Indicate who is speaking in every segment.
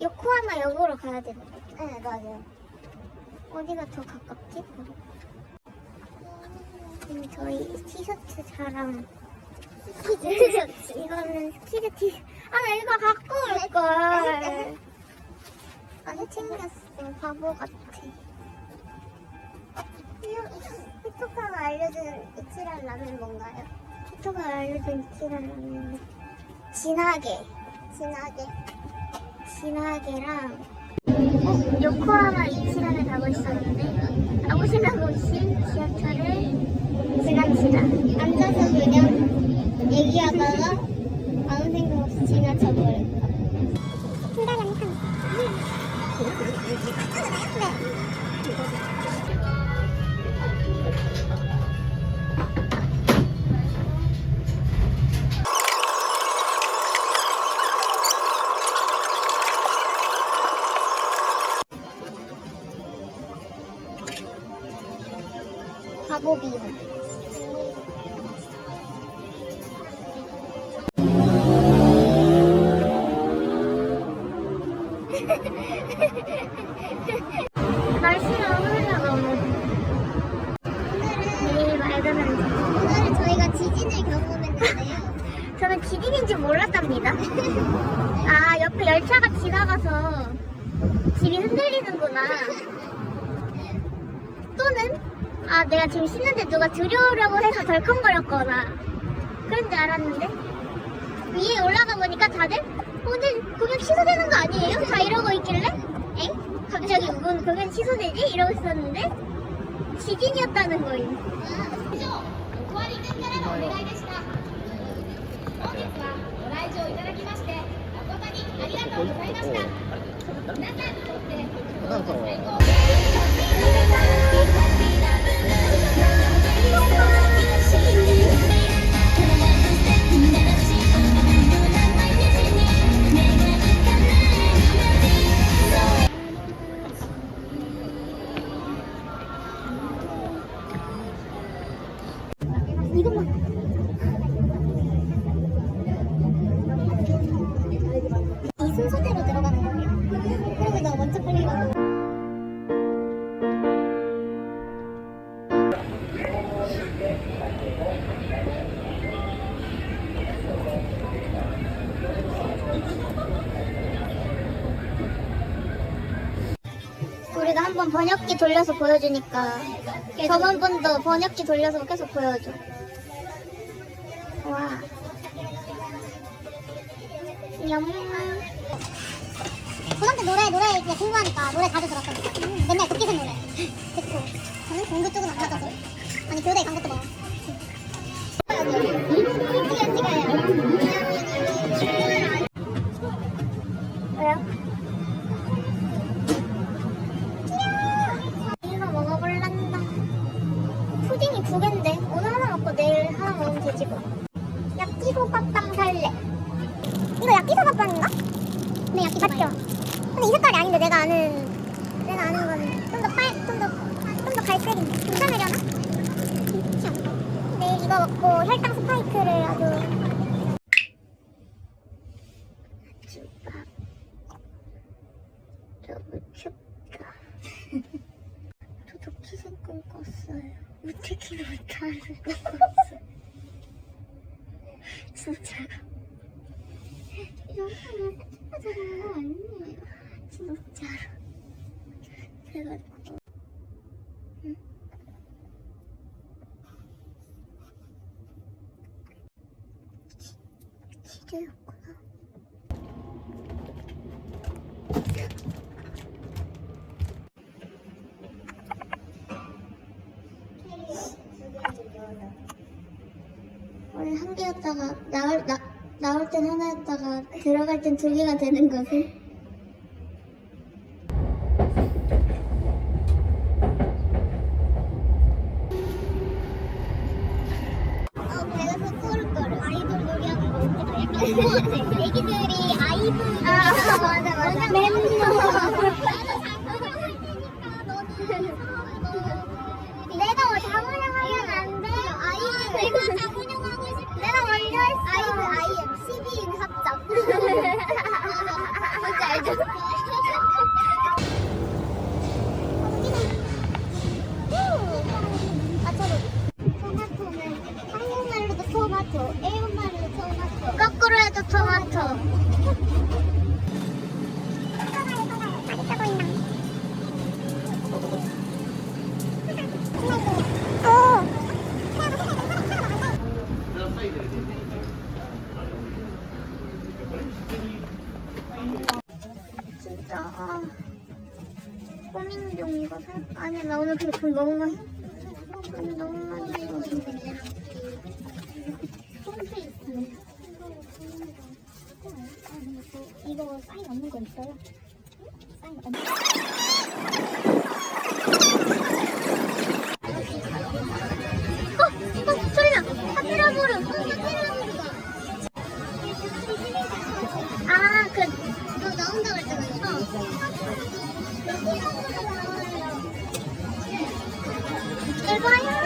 Speaker 1: 요코하마 역으로 가야 되는 네 맞아요. 어디가 더 가깝지? 음, 저희 티셔츠 자랑 티셔츠 이거는 티셔츠 아나 이거 갖고 올걸 안 아, 챙겼어. 바보 같아. 촉촉하가 알려준 이치란 라면 뭔가요? 촉촉하가 알려준 이치란 라면 진하게 진하게 진하게랑 어? 요코하마 이치란을 가고 있었는데 아무 생각 없이 지하철을 지나치다 앉아서 그냥 얘기하다가 아무 생각 없이 지나쳐버렸다 신라면 탕 네. 내가 지금 씻는데 누가 들여오려고 해서 덜컹거렸거나 그런 줄 알았는데 위에 올라가 보니까 다들 오늘 공연 취소되는 거 아니에요? 다 이러고 있길래 엥? 갑자기 오늘 공연 취소되지? 이러고 있었는데 지진이었다는 거임
Speaker 2: お那年，那月，的日，
Speaker 1: 那。 번역기 돌려서 보여주니까 저번 분도 번역기 돌려서 계속 보여줘. 와. 냠. 고등때 노래 노래 이제 공부하니까 노래 자주 들었거든. 맨날 도끼선 노래 듣고. 저는 공부 쪽은 안 맞아서. 아니 교대 간 너무 춥다. 저도 키생 꿈 꿨어요. 우체키도 못하는 꿈 꿨어요. 진짜로. 이러면 생각하는 거 아니에요. 진짜로. 제가 응? 지- 지뢰였구나. 원래 한 개였다가 나올 나 나올 땐 하나였다가 들어갈 땐 두 개가 되는 것을. 어 배가 소꼬르꼬르 아이돌 놀이하는 거 웃기다 약간 그거 같아 토마토. 진짜 아, 고민 중 이거 살 아니 나 오늘 그돈 너무 많이 이거 사인 없는 거 있어요? 사인 없는 어! 어! 소리나! 아, 그. 어. 대박이야!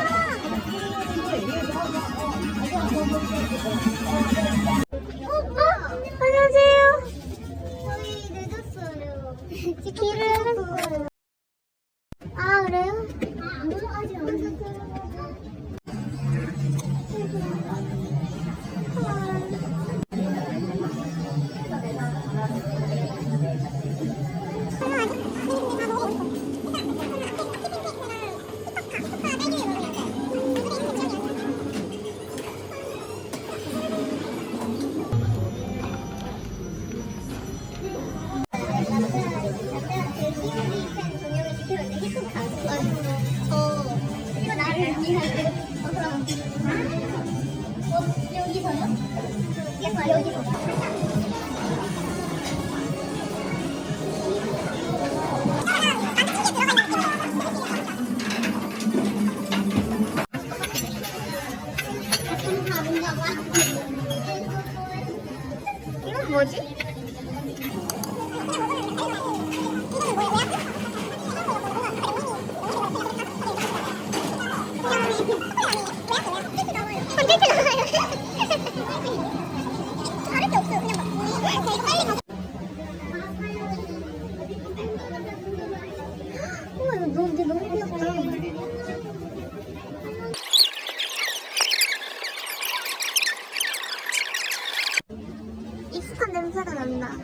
Speaker 1: 냄새가 난다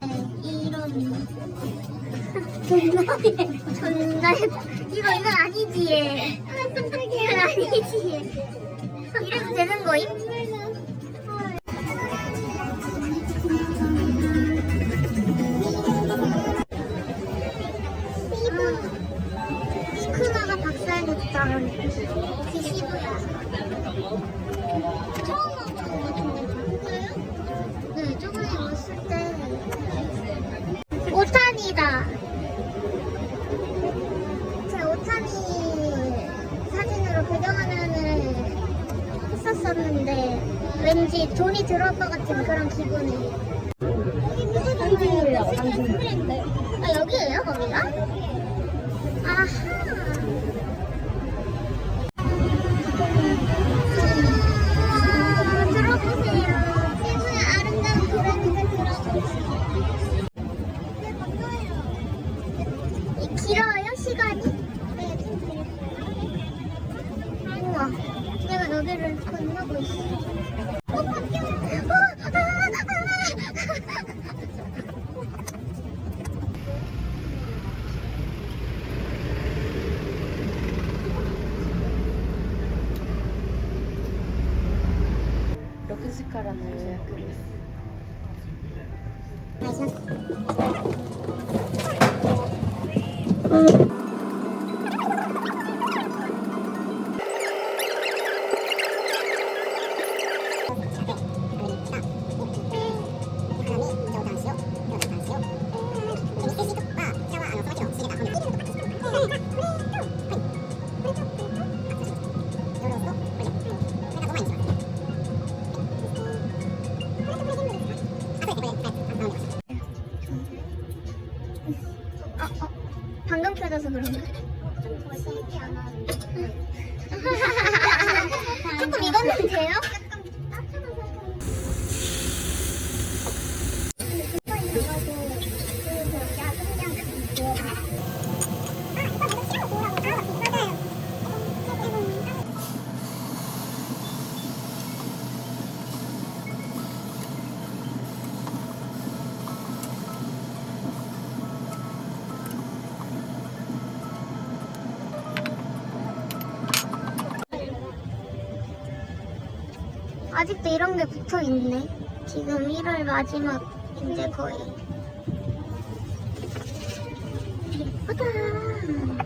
Speaker 1: 네, 이런 존나 존나 이거 이건 아니지 얘. 이건 아니지 얘. 이래도 되는 거임? 왠지 돈이 들어올 것 같은 그런 기분이. 당진이에요 당진 아 여기에요 거기가? 아하
Speaker 3: の予約です。
Speaker 1: 어, 펴져서 그런가? 조금 아직도 이런 게 붙어 있네. 지금 1월 마지막 이제 거의. 예쁘다.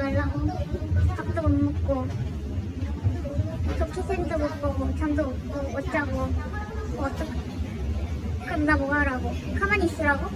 Speaker 1: 말라고 밥도 못 먹고 도키센도 못 보고 잠도 못, 보고, 못 자고 뭐 어떡 그럼 나 뭐 하라고 가만히 있으라고?